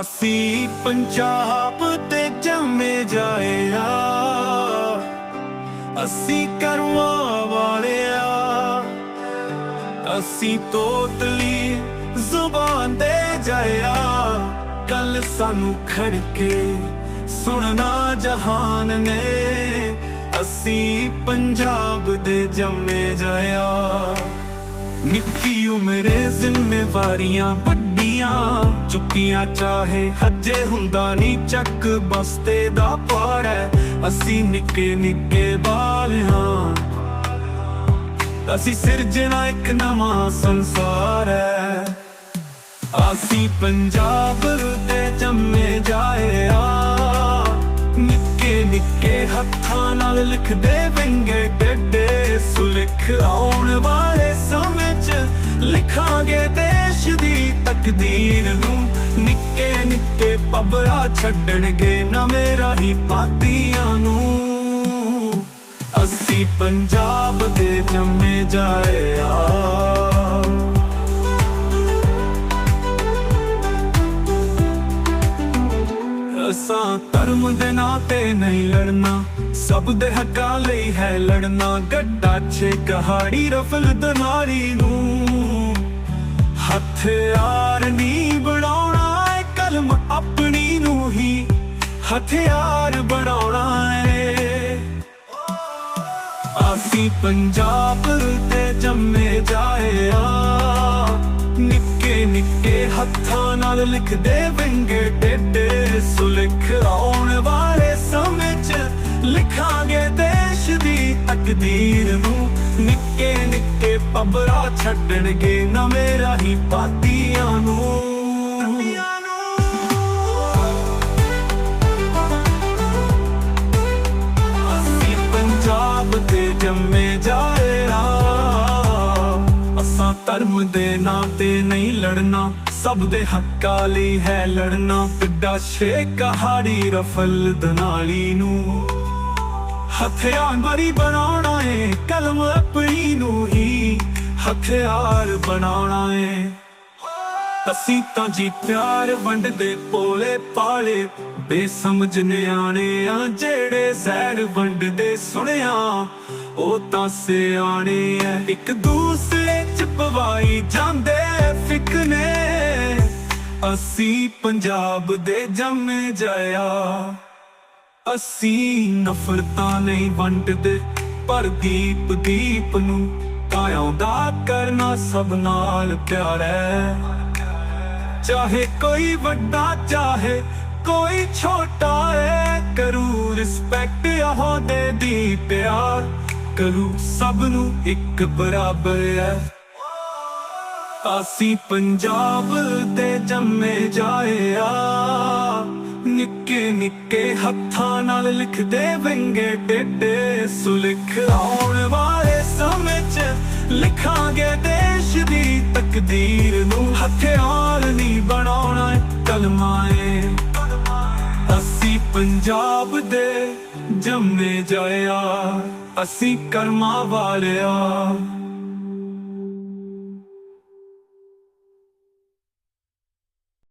ਅਸੀਂ ਪੰਜਾਬ ਤੇ ਜੰਮੇ ਜਾਇਆ। ਅਸੀਂ ਕਰਮਾਂ ਵਾਲਿਆ। ਅਸੀਂ ਤੋਤਲੀ ਜ਼ੁਬਾਨ ਦੇ ਜਾਇਆ। ਕੱਲ ਸਾਨੂੰ ਖੜਕੇ ਸੁਣਨਾ ਜਹਾਨ ਨੇ। ਅਸੀਂ ਪੰਜਾਬ ਦੇ ਜੰਮੇ ਜਾਇਆ। ਨਿੱਕੀ ਉਮਰੇ ਜ਼ਿੰਮੇਵਾਰੀਆਂ ਵੱਡੀਆਂ ਚੁੱਕੀਆਂ ਚਾਹੇ ਹੱਜੇ ਹੁੰਦਾ ਨਹੀਂ, ਚੱਕ ਬਸਤੇ ਦਾ ਪਾਰ ਹੈ। ਅਸੀਂ ਨਿੱਕੇ ਨਿੱਕੇ ਬਾਲ ਹਾਂ। ਅਸੀਂ ਸਿਰਜਣਾ ਇੱਕ ਨਵਾਂ ਸੰਸਾਰ ਹੈ। ਅਸੀਂ ਪੰਜਾਬ ਦੇ ਜੰਮੇ ਜਾਏ ਆ ਨਿੱਕੇ ਨਿੱਕੇ ਹੱਥਾਂ ਨਾਲ ਲਿਖਦੇ ਵਿੰਗੇ ਡੱਡੇ। ਸੁਲਿਖ ਆਉਣ ਵਾਲੇ ਸਮੇਂ 'ਚ ਲਿਖਾਂਗੇ ਤੇ ਦੇਸ਼ ਦੀ ਤਕਦੀਰ ਨੂੰ ਨਿੱਕੇ ਨਿੱਕੇ ਪਬਰਾ ਛੱਡਣਗੇ ਨਵੇਂ ਰਾਹੀ ਪਾਤੀਆਂ ਨੂੰ। ਅਸੀਂ ਪੰਜਾਬ ਦੇ ਜੰਮੇ ਜਾਏ ਆ। ਅਸਾਂ ਧਰਮ ਦੇ ਨਾਂ ਤੇ ਨਹੀਂ ਲੜਨਾ, ਸਭ ਦੇ ਹੱਕਾਂ ਲਈ ਹੈ ਲੜਨਾ, ਗੱਡਾ ਛੇ ਕਹਾੜੀ ਰਫਲ ਦਨਾਰੀ ਨੂੰ। ਹਥਿਆਰ ਨਹੀਂ ਬਣਾਉਣਾ ਏ ਕਲਮ ਆਪਣੀ ਨੂੰ ਹੀ। ਹਥਿਆਰ ਬਣਾਉਣਾ ਏ। ਅਸੀਂ ਪੰਜਾਬ ਤੇ ਜੰਮੇ ਜਾਏ ਆ ਨਿੱਕੇ ਨਿੱਕੇ ਹੱਥਾਂ ਨਾਲ ਲਿਖਦੇ ਵਿੰਗੇ ਟੇਡੇ ਸੁਲਖ ਆਉਣ ਤਕਦੀਰ ਨੂੰ ਨਿੱਕੇ ਨਿੱਕੇ ਪਬਰਾ ਛੱਡਣਗੇ ਨਵੇਂ ਰਾਹੀ ਪਾਤੀਆਂ ਨੂੰ। ਪੰਜਾਬ ਦੇ ਜੰਮੇ ਜਾਏ ਅਸਾਂ ਧਰਮ ਦੇ ਨਾਂ ਤੇ ਨਹੀਂ ਲੜਨਾ, ਸਭ ਦੇ ਹੱਕਾਂ ਲਈ ਹੈ ਲੜਨਾ। ਪਿੱਡਾ ਛੇ ਕਹਾੜੀ ਰਫਲ ਦਨਾਲੀ ਨੂੰ। ਹਥਿਆਰ ਬਰੀ ਬਣਾਉਣਾ ਏ, ਕਲਮ ਆਪਣੀ ਨੂੰ ਹੀ ਹਥਿਆਰ ਬਣਾਉਣਾ ਏ। ਅਸੀਂ ਤਾਂ ਜੀ ਪਿਆਰ ਵੰਡਦੇ ਪੋਲੇ ਪਾਲੇ ਬੇਸਮਝ ਨਿਆਣੇ ਆ ਜਿਹੜੇ ਜ਼ਹਿਰ ਵੰਡਦੇ ਸੁਣਿਆ, ਉਹ ਤਾਂ ਸਿਆਣੇ ਐ। ਇੱਕ ਦੂਸਰੇ ਚ ਪਵਾਈ ਜਾਂਦੇ ਫਿਕਨੇ ਅਸੀਂ ਪੰਜਾਬ ਦੇ ਜੰਮੇ ਜਾਇਆ। ਅਸੀਂ ਨਫ਼ਰਤਾਂ ਨਹੀਂ ਵੰਡਦੇ, ਪਰ ਦੀਪ ਦੀਪ ਨੂੰ ਕਾਇਉਂਦਾ ਕਰਨਾ ਸਭ ਨਾਲ ਪਿਆਰ ਹੈ। ਚਾਹੇ ਕੋਈ ਵੱਡਾ, ਚਾਹੇ ਕੋਈ ਛੋਟਾ ਹੈ, ਕਰੂ ਰਿਸਪੈਕਟ ਉਹਦੇ ਦੀ ਪਿਆਰ, ਕਰੂ ਸਭ ਨੂੰ ਇੱਕ ਬਰਾਬਰ ਹੈ। ਅਸੀਂ ਪੰਜਾਬ ਦੇ ਜੰਮੇ ਜਾਏ ਆ। ਨਿੱਕੇ ਨਿੱਕੇ ਹੱਥਾਂ ਨਾਲ ਲਿਖਦੇ ਵਿੰਗੇ ਟੇਡੇ ਸੁਲਿਖ ਆਉਣ ਵਾਲੇ ਸਮੇਂ 'ਚ ਲਿਖਾਂਗੇ ਦੇਸ਼ ਦੀ ਤਕਦੀਰ ਨੂੰ। ਹਥਿਆਰ ਨਹੀਂ ਬਣਾਉਣਾ ਕਲਮਾਂ ਏ। ਅਸੀਂ ਪੰਜਾਬ ਦੇ ਜੰਮੇ ਜਾਇਆ, ਅਸੀਂ ਕਰਮਾ ਵਾਲਿਆ।